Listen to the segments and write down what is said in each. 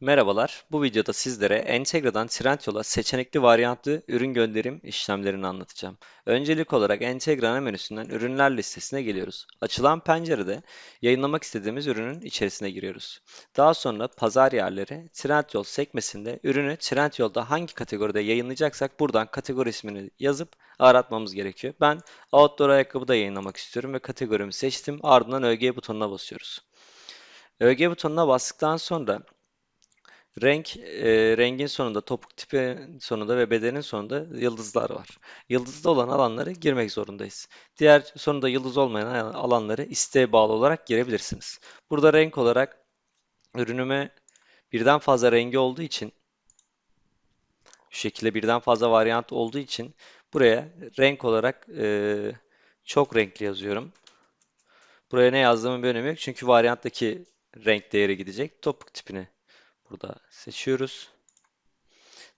Merhabalar, bu videoda sizlere Entegra'dan Trendyol'a seçenekli varyantlı ürün gönderim işlemlerini anlatacağım. Öncelik olarak Entegra menüsünden ürünler listesine geliyoruz. Açılan pencerede yayınlamak istediğimiz ürünün içerisine giriyoruz. Daha sonra pazar yerleri Trendyol sekmesinde ürünü Trendyol'da hangi kategoride yayınlayacaksak buradan kategori ismini yazıp aratmamız gerekiyor. Ben outdoor ayakkabıda yayınlamak istiyorum ve kategorimi seçtim. Ardından ÖG butonuna basıyoruz. ÖG butonuna bastıktan sonra Renk, e, rengin sonunda, topuk tipi sonunda ve bedenin sonunda yıldızlar var. Yıldızlı olan alanları girmek zorundayız. Diğer sonunda yıldız olmayan alanları isteğe bağlı olarak girebilirsiniz. Burada renk olarak ürünüme birden fazla rengi olduğu için şu şekilde birden fazla varyant olduğu için buraya renk olarak e, çok renkli yazıyorum. Buraya ne yazdığımın bir önemi yok çünkü varyanttaki renk değeri gidecek. Topuk tipini Burada seçiyoruz.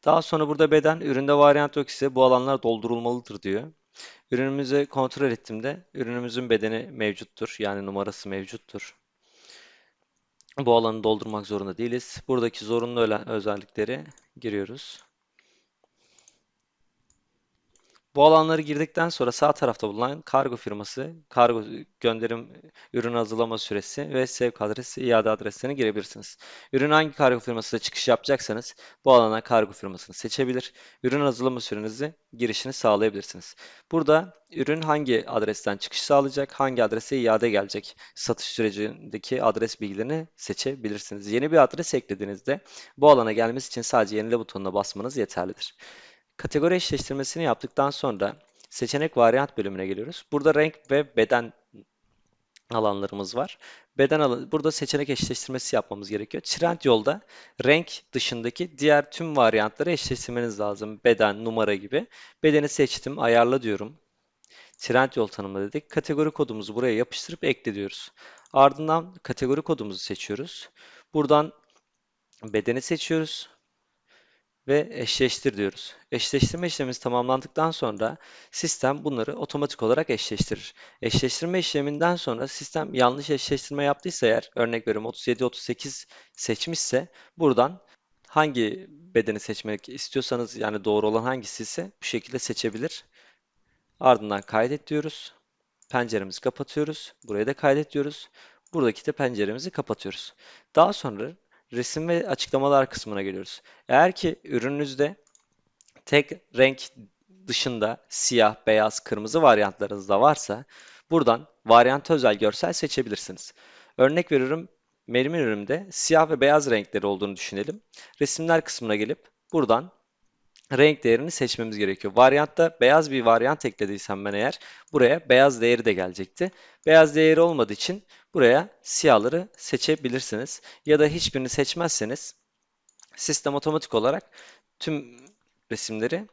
Daha sonra burada beden, üründe varyant yok ise bu alanlar doldurulmalıdır diyor. Ürünümüzü kontrol ettiğimde ürünümüzün bedeni mevcuttur. Yani numarası mevcuttur. Bu alanı doldurmak zorunda değiliz. Buradaki zorunlu özellikleri giriyoruz. Bu alanları girdikten sonra sağ tarafta bulunan kargo firması, kargo gönderim ürün hazırlama süresi ve sevk adresi, iade adreslerini girebilirsiniz. Ürün hangi kargo firmasıyla çıkış yapacaksanız bu alana kargo firmasını seçebilir. Ürün hazırlama sürenizi girişini sağlayabilirsiniz. Burada ürün hangi adresten çıkış sağlayacak, hangi adrese iade gelecek satış sürecindeki adres bilgilerini seçebilirsiniz. Yeni bir adres eklediğinizde bu alana gelmesi için sadece yenile butonuna basmanız yeterlidir. Kategori eşleştirmesini yaptıktan sonra seçenek varyant bölümüne geliyoruz. Burada renk ve beden alanlarımız var. Beden alanı, burada seçenek eşleştirmesi yapmamız gerekiyor. Trendyol'da renk dışındaki diğer tüm varyantları eşleştirmeniz lazım. Beden, numara gibi. Bedeni seçtim, ayarla diyorum. Trendyol tanımla dedik. Kategori kodumuzu buraya yapıştırıp ekle diyoruz. Ardından kategori kodumuzu seçiyoruz. Buradan bedeni seçiyoruz ve eşleştir diyoruz. Eşleştirme işlemimiz tamamlandıktan sonra sistem bunları otomatik olarak eşleştirir. Eşleştirme işleminden sonra sistem yanlış eşleştirme yaptıysa eğer örnek veriyorum 37-38 seçmişse buradan hangi bedeni seçmek istiyorsanız yani doğru olan hangisi ise bu şekilde seçebilir. Ardından kaydet diyoruz. Penceremizi kapatıyoruz. Buraya da kaydet diyoruz. Buradaki de penceremizi kapatıyoruz. Daha sonra resim ve açıklamalar kısmına geliyoruz. Eğer ki ürününüzde tek renk dışında siyah, beyaz, kırmızı varyantlarınız da varsa buradan varyant özel görsel seçebilirsiniz. Örnek veriyorum benim ürünümde siyah ve beyaz renkleri olduğunu düşünelim. Resimler kısmına gelip buradan renk değerini seçmemiz gerekiyor. Varyantta beyaz bir varyant eklediysem ben eğer buraya beyaz değeri de gelecekti. Beyaz değeri olmadığı için buraya siyahları seçebilirsiniz. Ya da hiçbirini seçmezseniz sistem otomatik olarak tüm resimleri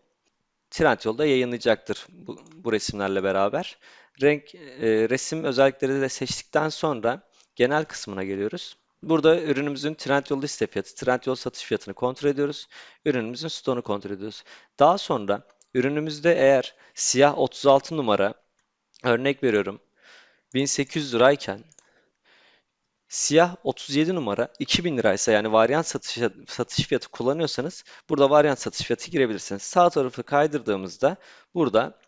Trendyol'da yayınlayacaktır bu, bu resimlerle beraber. Renk e, resim özellikleri de seçtikten sonra genel kısmına geliyoruz. Burada ürünümüzün Trendyol liste fiyatı, Trendyol satış fiyatını kontrol ediyoruz. Ürünümüzün stoğunu kontrol ediyoruz. Daha sonra ürünümüzde eğer siyah 36 numara örnek veriyorum 1800 lirayken siyah 37 numara 2000 liraysa yani varyant satış, satış fiyatı kullanıyorsanız burada varyant satış fiyatı girebilirsiniz. Sağ tarafı kaydırdığımızda burada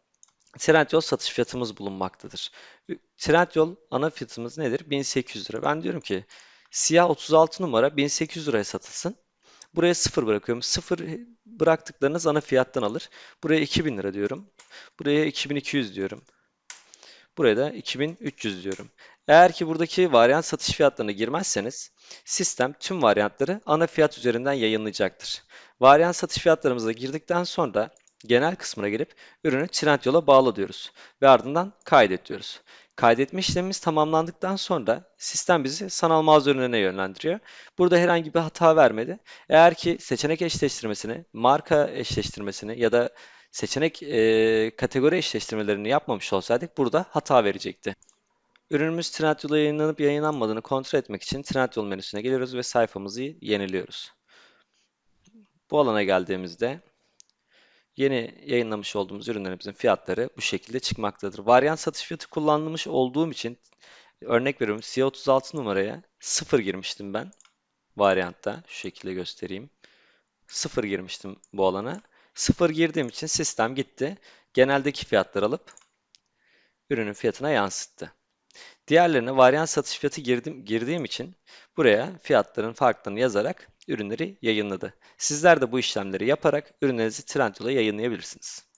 Trendyol satış fiyatımız bulunmaktadır. Trendyol ana fiyatımız nedir? 1800 lira. Ben diyorum ki Siyah 36 numara 1800 liraya satılsın. Buraya 0 bırakıyorum. 0 bıraktıklarınız ana fiyattan alır. Buraya 2000 lira diyorum. Buraya 2200 diyorum. Buraya da 2300 diyorum. Eğer ki buradaki varyant satış fiyatlarına girmezseniz sistem tüm varyantları ana fiyat üzerinden yayınlayacaktır. Varyant satış fiyatlarımıza girdikten sonra genel kısmına gelip ürünü Trendyol'a bağla diyoruz ve ardından kaydet diyoruz. Kaydetme işlemimiz tamamlandıktan sonra sistem bizi sanal mağaza ürünlerine yönlendiriyor. Burada herhangi bir hata vermedi. Eğer ki seçenek eşleştirmesini, marka eşleştirmesini ya da seçenek e, kategori eşleştirmelerini yapmamış olsaydık burada hata verecekti. Ürünümüz Trendyol'a yayınlanıp yayınlanmadığını kontrol etmek için Trendyol menüsüne geliyoruz ve sayfamızı yeniliyoruz. Bu alana geldiğimizde Yeni yayınlamış olduğumuz ürünlerimizin fiyatları bu şekilde çıkmaktadır. Varyant satış fiyatı kullanılmış olduğum için örnek veriyorum C36 numaraya 0 girmiştim ben. varyantta şu şekilde göstereyim. 0 girmiştim bu alana. 0 girdiğim için sistem gitti. Geneldeki fiyatları alıp ürünün fiyatına yansıttı. Diğerlerine varyant satış fiyatı girdim, girdiğim için buraya fiyatların farklarını yazarak ürünleri yayınladı. Sizler de bu işlemleri yaparak ürünlerinizi Trendyol'a yayınlayabilirsiniz.